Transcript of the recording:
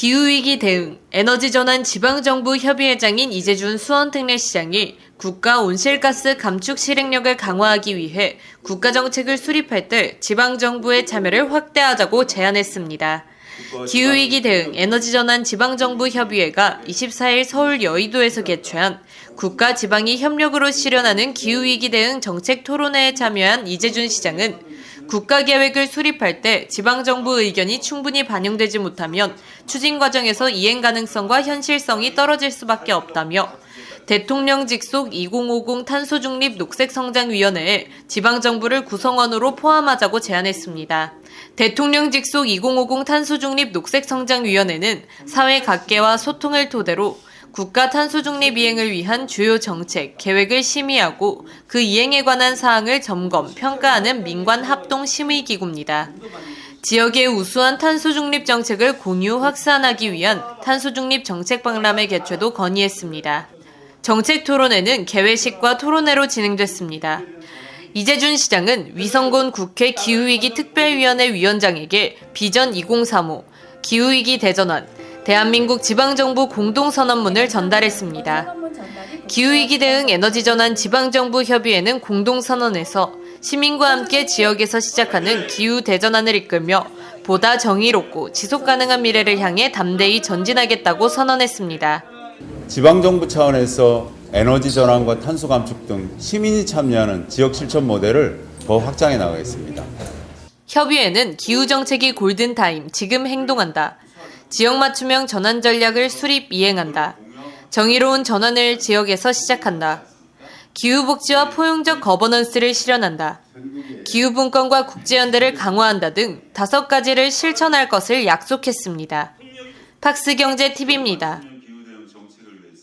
기후위기 대응, 에너지전환 지방정부 협의회장인 이재준 수원특례 시장이 국가 온실가스 감축 실행력을 강화하기 위해 국가정책을 수립할 때 지방정부의 참여를 확대하자고 제안했습니다. 기후위기 대응 에너지전환 지방정부 협의회가 24일 서울 여의도에서 개최한 국가 지방이 협력으로 실현하는 기후위기 대응 정책 토론회에 참여한 이재준 시장은 국가 계획을 수립할 때 지방정부 의견이 충분히 반영되지 못하면 추진 과정에서 이행 가능성과 현실성이 떨어질 수밖에 없다며 대통령 직속 2050 탄소중립 녹색성장위원회에 지방정부를 구성원으로 포함하자고 제안했습니다. 대통령 직속 2050 탄소중립 녹색성장위원회는 사회 각계와 소통을 토대로 국가 탄소 중립 이행을 위한 주요 정책, 계획을 심의하고 그 이행에 관한 사항을 점검, 평가하는 민관 합동 심의 기구입니다. 지역의 우수한 탄소 중립 정책을 공유 확산하기 위한 탄소 중립 정책 박람회 개최도 건의했습니다. 정책 토론회는 개회식과 토론회로 진행됐습니다. 이재준 시장은 위성곤 국회 기후위기 특별위원회 위원장에게 비전 2035 기후위기 대전환 대한민국 지방정부 공동선언문을 전달했습니다. 기후위기 대응 에너지 전환 지방정부 협의회는 공동선언에서 시민과 함께 지역에서 시작하는 기후 대전환을 이끌며 보다 정의롭고 지속 가능한 미래를 향해 담대히 전진하겠다고 선언했습니다. 지방정부 차원에서 에너지 전환과 탄소 감축 등 시민이 참여하는 지역 실천 모델을 더 확장해 나가겠습니다. 협의회는 기후 정책이 골든타임, 지금 행동한다. 지역 맞춤형 전환 전략을 수립 이행한다. 정의로운 전환을 지역에서 시작한다. 기후복지와 포용적 거버넌스를 실현한다. 기후분권과 국제연대를 강화한다 등 다섯 가지를 실천할 것을 약속했습니다. 팍스경제TV입니다.